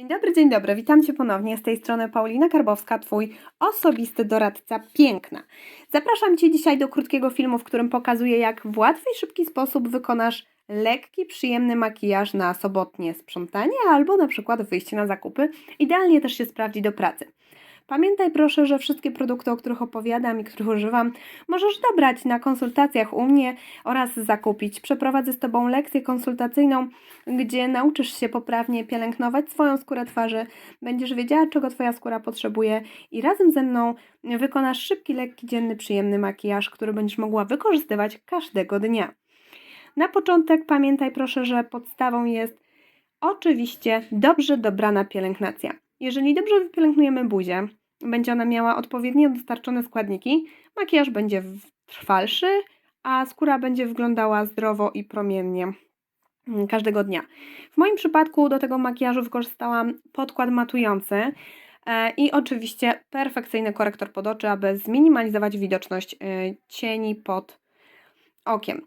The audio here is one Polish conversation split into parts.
Dzień dobry, dzień dobry. Witam Cię ponownie. Z tej strony Paulina Karbowska, Twój osobisty doradca piękna. Zapraszam Cię dzisiaj do krótkiego filmu, w którym pokazuję, jak w łatwy i szybki sposób wykonasz lekki, przyjemny makijaż na sobotnie sprzątanie albo na przykład wyjście na zakupy. Idealnie też się sprawdzi do pracy. Pamiętaj proszę, że wszystkie produkty, o których opowiadam i których używam, możesz dobrać na konsultacjach u mnie oraz zakupić. Przeprowadzę z Tobą lekcję konsultacyjną, gdzie nauczysz się poprawnie pielęgnować swoją skórę twarzy, będziesz wiedziała, czego Twoja skóra potrzebuje i razem ze mną wykonasz szybki, lekki, dzienny, przyjemny makijaż, który będziesz mogła wykorzystywać każdego dnia. Na początek pamiętaj proszę, że podstawą jest oczywiście dobrze dobrana pielęgnacja. Jeżeli dobrze wypielęgnujemy buzię, będzie ona miała odpowiednio dostarczone składniki, makijaż będzie trwalszy, a skóra będzie wyglądała zdrowo i promiennie mm, każdego dnia. W moim przypadku do tego makijażu wykorzystałam podkład matujący e, i oczywiście perfekcyjny korektor pod oczy, aby zminimalizować widoczność e, cieni pod okiem.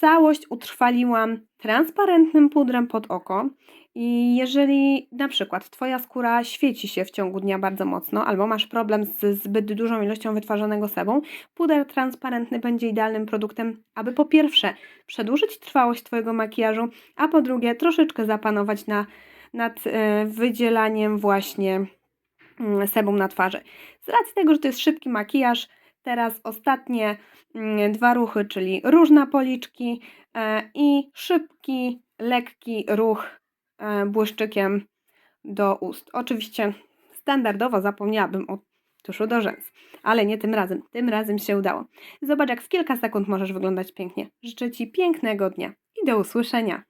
Całość utrwaliłam transparentnym pudrem pod oko i jeżeli na przykład Twoja skóra świeci się w ciągu dnia bardzo mocno albo masz problem z zbyt dużą ilością wytwarzanego sebum, puder transparentny będzie idealnym produktem, aby po pierwsze przedłużyć trwałość Twojego makijażu, a po drugie troszeczkę zapanować na, nad e, wydzielaniem właśnie mm, sebum na twarzy. Z racji tego, że to jest szybki makijaż, teraz ostatnie mm, dwa ruchy, czyli róż na policzki e, i szybki, lekki ruch e, błyszczykiem do ust. Oczywiście standardowo zapomniałabym o tuszu do rzęs, ale nie tym razem. Tym razem się udało. Zobacz, jak w kilka sekund możesz wyglądać pięknie. Życzę Ci pięknego dnia i do usłyszenia.